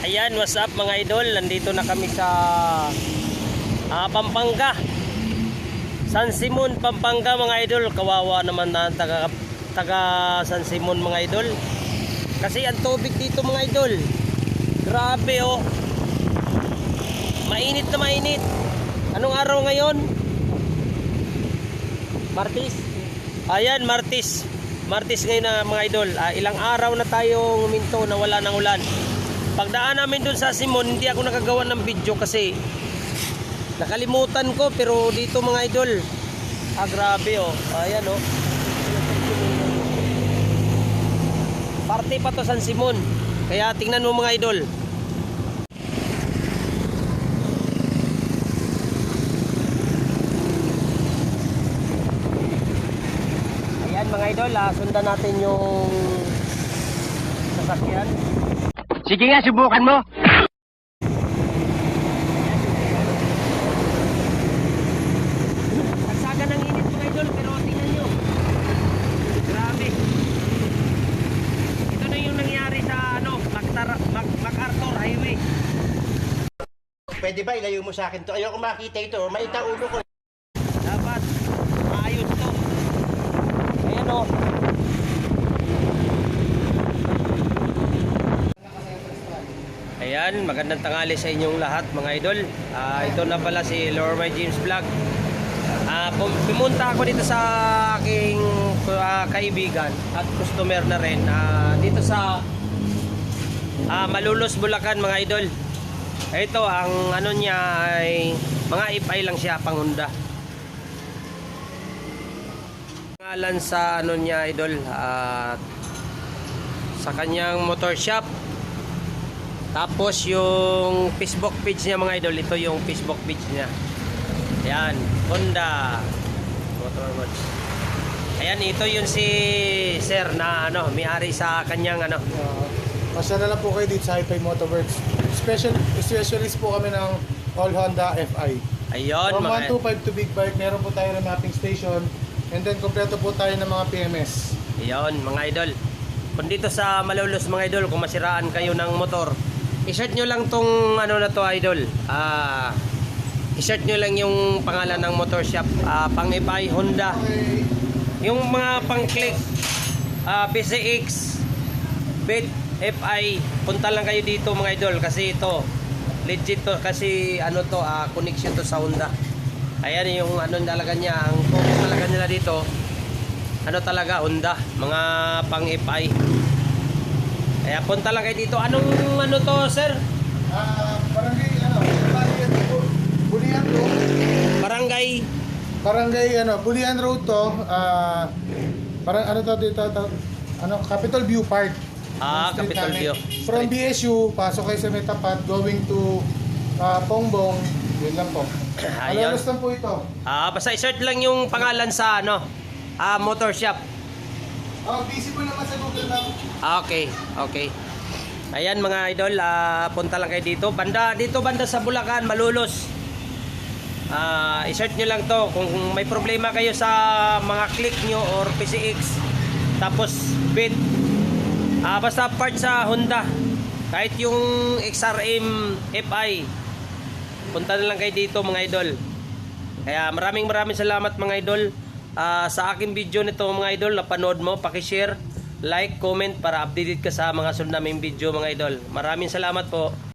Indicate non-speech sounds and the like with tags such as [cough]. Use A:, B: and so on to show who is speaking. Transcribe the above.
A: Ayan, what's up mga idol? Nandito na kami sa ah, Pampanga. San Simon, Pampanga mga idol. Kawawa naman na taga, taga San Simon mga idol. Kasi ang tubig dito mga idol. Grabe oh. Mainit na mainit. Anong araw ngayon? Martis? Ayan, Martis. Martis ngayon na mga idol. Ah, ilang araw na tayong huminto na wala ng ulan. Pagdaan namin dun sa Simon, hindi ako nakagawa ng video kasi nakalimutan ko pero dito mga idol. Ah, grabe oh. Ayan oh. Parte pa to San Simon. Kaya tingnan mo mga idol. Ayan mga idol, ah, sundan natin yung sasakyan.
B: Sige nga, subukan mo.
A: Sagsaga ng init mga idol, pero tingnan nyo. Grabe. Ito na yung nangyari sa ano, MacTar Mac MacArthur Highway.
B: Pwede ba ilayo mo sa akin to? Ayoko makita ito. Maita ulo ko.
A: Dapat maayos to. Ayan o. Ayan, magandang tangali sa inyong lahat mga idol. Ah, ito na pala si Lormay James Vlog. Pum- pumunta ako dito sa aking ah, kaibigan at customer na rin ah, dito sa ah, Malulos, Bulacan mga idol. Ito ang ano niya ay mga ipay lang siya pang Honda. Pangalan sa ano niya idol at sa kanyang motor shop. Tapos yung Facebook page niya mga idol, ito yung Facebook page niya. Ayan, Honda Motorworks. Ayan, ito yun si Sir na ano, may-ari sa kanyang ano.
C: Uh, pasya na lang po kayo dito sa Hi-Fi Motorworks. Special, specialist po kami ng All Honda FI.
A: Ayun,
C: From
A: mga
C: 125 to Big Bike, meron po tayo ng mapping station. And then, kompleto po tayo ng mga PMS.
A: Ayun, mga idol. Kung dito sa Malolos mga idol, kung masiraan kayo ng motor, i-search nyo lang tong ano na to idol. Ah, i-search nyo lang yung pangalan ng motor shop. Ah, pang FI Honda. Yung mga pang click ah, PCX, Bit, FI, punta lang kayo dito mga idol kasi ito legit to kasi ano to ah, connection to sa Honda. Ayan yung ano talaga niya, ang focus talaga nila dito ano talaga Honda, mga pang FI. Kaya punta lang kayo dito. Anong ano to, sir?
C: Ah, barangay, ano, Bulian, Bulian Road.
A: Barangay
C: Barangay, ano, Bulian Road to. Ah, parang ano to dito, to, ano, Capitol View Park.
A: Ah,
C: namin.
A: View.
C: From. BSU, pasok kayo sa Metapat, going to ah, Pongbong. Yun lang po. [clears throat]
A: Ayun.
C: Alalos lang po ito.
A: Ah, basta i-search lang yung pangalan sa ano, ah, motor shop.
C: Oh, visible naman sa Google.
A: Ah, okay, okay. Ayan mga idol, ah, punta lang kayo dito. Banda, dito banda sa Bulacan, Malulos. Ah, i-search nyo lang to kung may problema kayo sa mga click nyo or PCX. Tapos bit. Ah, basta part sa Honda. Kahit yung XRM FI. Punta na lang kayo dito mga idol. Kaya maraming maraming salamat mga idol Ah, sa aking video nito mga idol. Napanood mo, paki-share, like, comment para updated ka sa mga sunod naming video mga idol. Maraming salamat po.